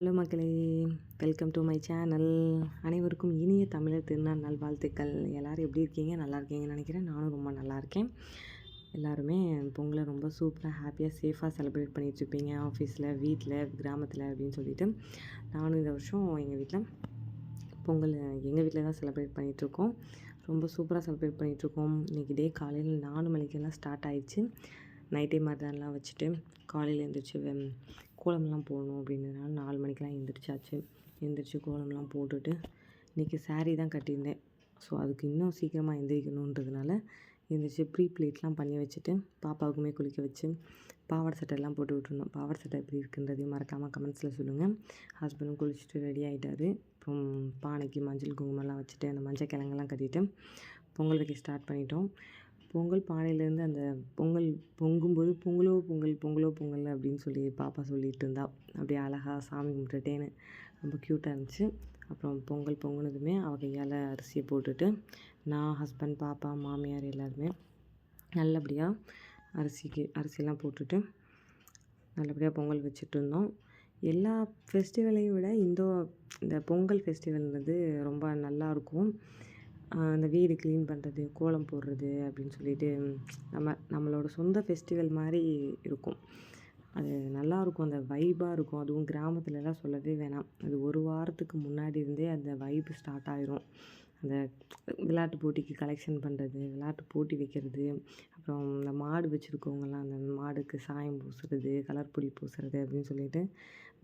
Hello மக்களே welcome to my channel. அனைவருக்கும் இனிய தமிழர் திருநாள் நல்வாழ்த்துக்கள். எல்லோரும் எப்படி இருக்கீங்க? நல்லா இருக்கீங்கன்னு நினைக்கிறேன். நானும் ரொம்ப நல்லா இருக்கேன். எல்லாருமே பொங்கலை ரொம்ப சூப்பராக ஹாப்பியாக சேஃபாக செலிப்ரேட் பண்ணிகிட்ருப்பீங்க ஆஃபீஸில் வீட்டில் கிராமத்தில் அப்படின்னு சொல்லிட்டு. நானும் இந்த வருஷம் எங்கள் வீட்டில் பொங்கல் எங்கள் வீட்டில் தான் செலிப்ரேட் பண்ணிகிட்ருக்கோம் ரொம்ப சூப்பராக செலிப்ரேட் பண்ணிகிட்ருக்கோம் இன்றைக்கி டே காலையில் நாலு மணிக்கெல்லாம் ஸ்டார்ட் ஆயிடுச்சு. நைட்டே மருதானெலாம் வச்சுட்டு காலையில் எழுந்திரிச்சி கோலம்லாம் போடணும் அப்படின்றதுனால நாலு மணிக்கெலாம் எழுந்திரிச்சாச்சு எழுந்திரிச்சி கோலம்லாம் போட்டுட்டு இன்றைக்கி சாரீ தான் கட்டியிருந்தேன். ஸோ அதுக்கு இன்னும் சீக்கிரமாக எந்திரிக்கணுன்றதுனால எழுந்திரிச்சி ப்ரீ ப்ளேட்லாம் பண்ணி வச்சுட்டு பாப்பாவுக்குமே குளிக்க வச்சு பாவாடை சட்டையெல்லாம் போட்டு விட்டுருந்தோம் பாவாடை சட்டை எப்படி இருக்குன்றதையும் மறக்காமல் கமெண்ட்ஸில் சொல்லுங்கள் ஹஸ்பண்டும் குளிச்சுட்டு ரெடி ஆகிட்டாரு அப்புறம் பானைக்கு மஞ்சள் குங்குமம்லாம் வச்சுட்டு அந்த மஞ்சள் கிழங்கெல்லாம் கட்டிட்டு பொங்கல் வைக்க ஸ்டார்ட் பண்ணிட்டோம். பொங்கல் பானையிலேருந்து அந்த பொங்கல் பொங்கும்போது பொங்கலோ பொங்கல் பொங்கலோ பொங்கல் அப்படின்னு சொல்லி பாப்பா சொல்லிகிட்டு இருந்தா. அப்படியே அழகாக சாமி கும்பிட்டுட்டேன்னு ரொம்ப க்யூட்டாக இருந்துச்சு. அப்புறம் பொங்கல் பொங்குனதுமே அவள் கையால் அரிசியை போட்டுட்டு நான் ஹஸ்பண்ட் பாப்பா மாமியார் எல்லாருமே நல்லபடியாக அரிசிக்கு அரிசியெல்லாம் போட்டுட்டு நல்லபடியாக பொங்கல் வச்சுட்டு இருந்தோம். எல்லா ஃபெஸ்டிவலையும் விட இந்த இந்த பொங்கல் ஃபெஸ்டிவல்ன்றது ரொம்ப நல்லாயிருக்கும் அந்த வீடு க்ளீன் பண்ணுறது கோலம் போடுறது அப்படின்னு சொல்லிட்டு நம்ம நம்மளோட சொந்த ஃபெஸ்டிவல் மாதிரி இருக்கும். அது நல்லாயிருக்கும் அந்த வைபாக இருக்கும். அதுவும் கிராமத்துலலாம் சொல்லவே வேணாம். அது ஒரு வாரத்துக்கு முன்னாடி இருந்தே அந்த வைப் ஸ்டார்ட் ஆயிரும். அந்த விளையாட்டு போட்டிக்கு கலெக்ஷன் பண்ணுறது விளையாட்டு போட்டி வைக்கிறது அப்புறம் இந்த மாடு வச்சுருக்கவங்கலாம் அந்த மாடுக்கு சாயம் பூசுறது கலர் பொடி பூசுறது அப்படின்னு சொல்லிட்டு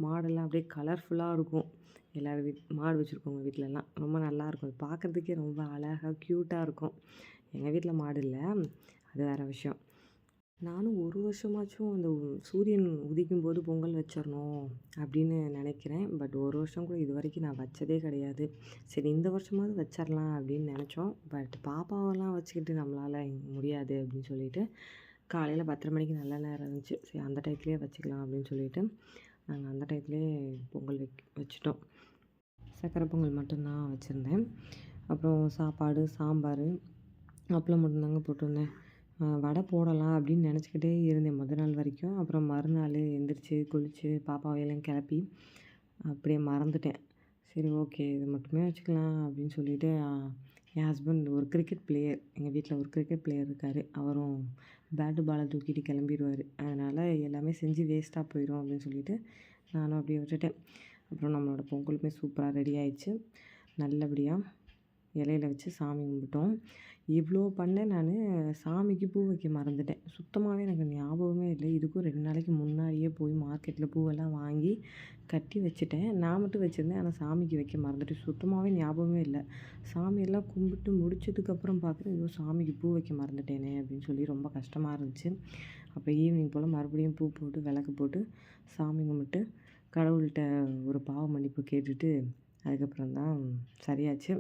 மாடெல்லாம் அப்படியே கலர்ஃபுல்லாக இருக்கும். எல்லோரும் வீட் மாடு வச்சுருக்கவங்க வீட்டிலலாம் ரொம்ப நல்லாயிருக்கும் அது பார்க்குறதுக்கே ரொம்ப அழகாக க்யூட்டாக இருக்கும். எங்கள் வீட்டில் மாடு இல்லை. அது வேறு விஷயம். நானும் ஒரு வருஷமாச்சும் அந்த சூரியன் உதிக்கும் போது பொங்கல் வச்சிடணும் அப்படின்னு நினைக்கிறேன். பட் ஒரு வருஷம் கூட இது வரைக்கும் நான் வச்சதே கிடையாது. சரி இந்த வருஷமாவது வச்சிடலாம் அப்படின்னு நினச்சோம். பட் பாப்பாவெல்லாம் வச்சுக்கிட்டு நம்மளால் முடியாது அப்படின்னு சொல்லிட்டு காலையில் பத்தரை மணிக்கு நல்ல நேரம் இருந்துச்சு. சரி அந்த டயத்துலேயே வச்சுக்கலாம் அப்படின்னு சொல்லிட்டு நாங்கள் அந்த டயத்துலேயே பொங்கல் வைக் வச்சுட்டோம். சக்கரை பொங்கல் மட்டும்தான் வச்சுருந்தேன். அப்புறம் சாப்பாடு சாம்பார் அப்பளம் மட்டும்தாங்க போட்டிருந்தேன். வடை போடலாம் அப்படின்னு நினச்சிக்கிட்டே இருந்தேன் முத நாள் வரைக்கும். அப்புறம் மறுநாள் எந்திரிச்சு குளித்து பாப்பாவையெல்லாம் கிளப்பி அப்படியே மறந்துட்டேன். சரி ஓகே இது மட்டுமே வச்சுக்கலாம் அப்படின்னு சொல்லிவிட்டு என் ஹஸ்பண்ட் ஒரு கிரிக்கெட் பிளேயர் எங்கள் வீட்டில் ஒரு கிரிக்கெட் பிளேயர் இருக்கார். அவரும் பேட்டு பாலை தூக்கிட்டு கிளம்பிடுவார். அதனால் எல்லாமே செஞ்சு வேஸ்ட்டாக போயிடும் அப்படின்னு சொல்லிட்டு நானும் அப்படியே விட்டுட்டேன். அப்புறம் நம்மளோட பொங்கலுமே சூப்பராக ரெடி ஆயிடுச்சு. நல்லபடியாக இலையில வச்சு சாமி கும்பிட்டோம். இவ்வளோ பண்ணேன் நான். சாமிக்கு பூ வைக்க மறந்துட்டேன். சுத்தமாகவே எனக்கு ஞாபகமே இல்லை. இதுக்கும் ரெண்டு நாளைக்கு முன்னாடியே போய் மார்க்கெட்டில் பூவெல்லாம் வாங்கி கட்டி வச்சுட்டேன். நான் மட்டும் வச்சுருந்தேன். ஆனால் சாமிக்கு வைக்க மறந்துட்டு சுத்தமாகவே ஞாபகமே இல்லை. சாமியெல்லாம் கும்பிட்டு முடிச்சதுக்கப்புறம் பார்க்குறேன். ஐயோ சாமிக்கு பூ வைக்க மறந்துட்டேனே அப்படின்னு சொல்லி ரொம்ப கஷ்டமாக இருந்துச்சு. அப்புறம் ஈவினிங் போல் மறுபடியும் பூ போட்டு விளக்கு போட்டு சாமி கும்பிட்டு கடவுள்கிட்ட ஒரு பாவ மன்னிப்பு கேட்டுட்டு அதுக்கப்புறம் தான் சரியாச்சு.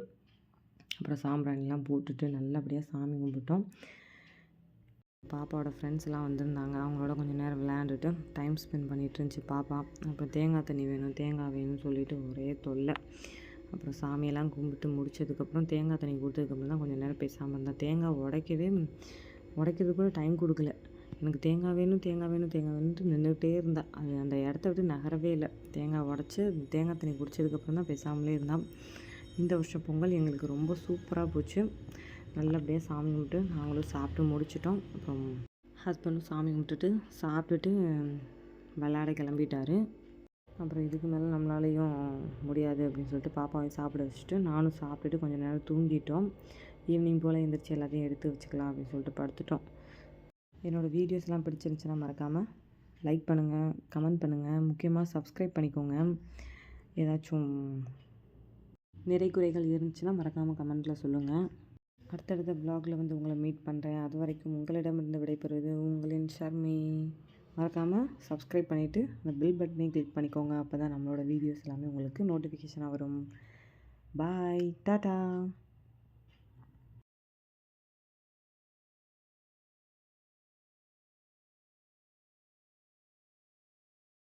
அப்புறம் சாம்பிராணிலாம் போட்டுட்டு நல்லபடியாக சாமி கும்பிட்டோம். பாப்பாவோட ஃப்ரெண்ட்ஸ்லாம் வந்திருந்தாங்க. அவங்களோட கொஞ்சம் நேரம் விளையாண்டுட்டு டைம் ஸ்பெண்ட் பண்ணிகிட்டு இருந்துச்சு பாப்பா. அப்புறம் தேங்காய் தண்ணி வேணும் தேங்காய் வேணும்னு சொல்லிட்டு ஒரே தொல்லை. அப்புறம் சாமியெல்லாம் கும்பிட்டு முடிச்சதுக்கப்புறம் தேங்காய் தண்ணி கொடுத்ததுக்கப்புறம் தான் கொஞ்சம் நேரம் பேசாமல் இருந்தேன். தேங்காய் உடைக்கவே உடைக்கிறது கூட டைம் கொடுக்கல. எனக்கு தேங்காய் வேணும் தேங்காய் வேணும் தேங்காய் வேணும்ட்டு நின்றுக்கிட்டே இருந்தேன் அது அந்த இடத்த விட்டு நகரவே இல்லை. தேங்காய் உடச்சி தேங்காய் தண்ணி குடித்ததுக்கப்புறம் தான் பேசாமலே இருந்தான் இந்த வருஷம் பொங்கல் எங்களுக்கு ரொம்ப சூப்பராக போச்சு. நல்லபடியாக சாமி கும்பிட்டு நாங்களும் சாப்பிட்டு முடிச்சிட்டோம். அப்புறம் ஹஸ்பண்டும் சாமி கும்பிட்டுட்டு சாப்பிட்டுட்டு விளையாட கிளம்பிட்டார். அப்புறம் இதுக்கு மேலே நம்மளாலையும் முடியாது அப்படின்னு சொல்லிட்டு பாப்பாவையும் சாப்பிட வச்சுட்டு நானும் சாப்பிட்டுட்டு கொஞ்சம் நேரம் தூங்கிட்டோம். ஈவினிங் போல் எந்திரிச்சு எல்லாத்தையும் எடுத்து வச்சுக்கலாம் அப்படின்னு சொல்லிட்டு படுத்துட்டோம். என்னோடய வீடியோஸ்லாம் பிடிச்சிருந்துச்சுன்னா மறக்காமல் லைக் பண்ணுங்கள் கமெண்ட் பண்ணுங்கள் முக்கியமாக சப்ஸ்கிரைப் பண்ணிக்கோங்க. ஏதாச்சும் நிறை குறைகள் இருந்துச்சுன்னா மறக்காமல் கமெண்ட்டில் சொல்லுங்கள் அடுத்தடுத்த ப்ளாகில் வந்து உங்களை மீட் பண்ணுறேன் அது வரைக்கும் உங்களிடமிருந்து விடைபெறுவது உங்களின் ஷர்மி. மறக்காமல் சப்ஸ்கிரைப் பண்ணிவிட்டு அந்த பில் பட்டனையும் கிளிக் பண்ணிக்கோங்க. அப்போ தான் நம்மளோட வீடியோஸ் எல்லாமே உங்களுக்கு நோட்டிஃபிகேஷனாக வரும். பாய் டாட்டா